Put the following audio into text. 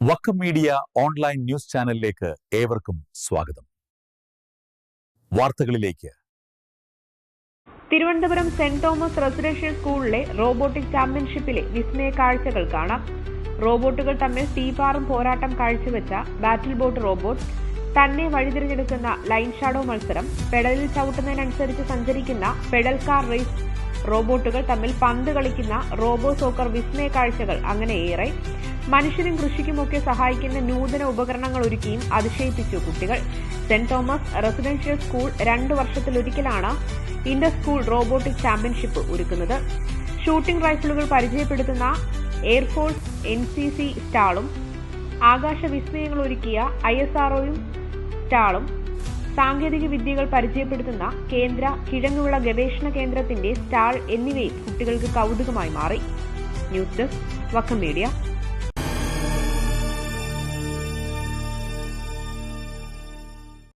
Vakkom media online news ചാനലിലേക്ക് ഏവർക്കും സ്വാഗതം. വാർത്തകളിലേക്ക്. തിരുവനന്തപുരം സെന്റ് തോമസ് റെസിഡൻഷ്യൽ സ്കൂളിലെ റോബോട്ടിക് ചാമ്പ്യൻഷിപ്പിലെ വിസ്മയ കാഴ്ചകൾ കാണാം. റോബോട്ടുകൾ തമ്മിൽ തീപാറും പോരാട്ടം കാഴ്ചവെച്ച ബാറ്റിൽ ബോട്ട് റോബോട്ട് തന്നെ വഴിതിരിഞ്ഞെടുക്കുന്ന ലൈൻ ഷാഡോ മത്സരം പെഡലിൽ ചവിട്ടുന്നതിനനുസരിച്ച് സഞ്ചരിക്കുന്ന പെഡൽ കാർ റേസ് റോബോട്ടുകൾ തമ്മിൽ പന്ത് കളിക്കുന്ന റോബോ സോക്കർ വിസ്മയ കാഴ്ചകൾ അങ്ങനെ ഏറെ. മനുഷ്യനും കൃഷിക്കുമൊക്കെ സഹായിക്കുന്ന നൂതന ഉപകരണങ്ങൾ ഒരുക്കിയും അതിശയിപ്പിച്ചു കുട്ടികൾ. സെന്റ് തോമസ് റെസിഡൻഷ്യൽ സ്കൂൾ രണ്ടു വർഷത്തിലൊരിക്കലാണ് ഇന്റർ സ്കൂൾ റോബോട്ടിക് ചാമ്പ്യൻഷിപ്പ് ഒരുക്കുന്നത്. ഷൂട്ടിംഗ് റൈഫിളുകൾ പരിചയപ്പെടുത്തുന്ന air force N C C സ്റ്റാളും ആകാശ വിസ്മയങ്ങൾ ഒരുക്കിയ ഐ എസ് ആർഒയും സ്റ്റാളും സാങ്കേതിക വിദ്യകൾ പരിചയപ്പെടുത്തുന്ന കേന്ദ്ര കിഴങ്ങുവിള ഗവേഷണ കേന്ദ്രത്തിന്റെ സ്റ്റാൾ എന്നിവയും കുട്ടികൾക്ക് കൗതുകമായി മാറി. News desk Vakkam media.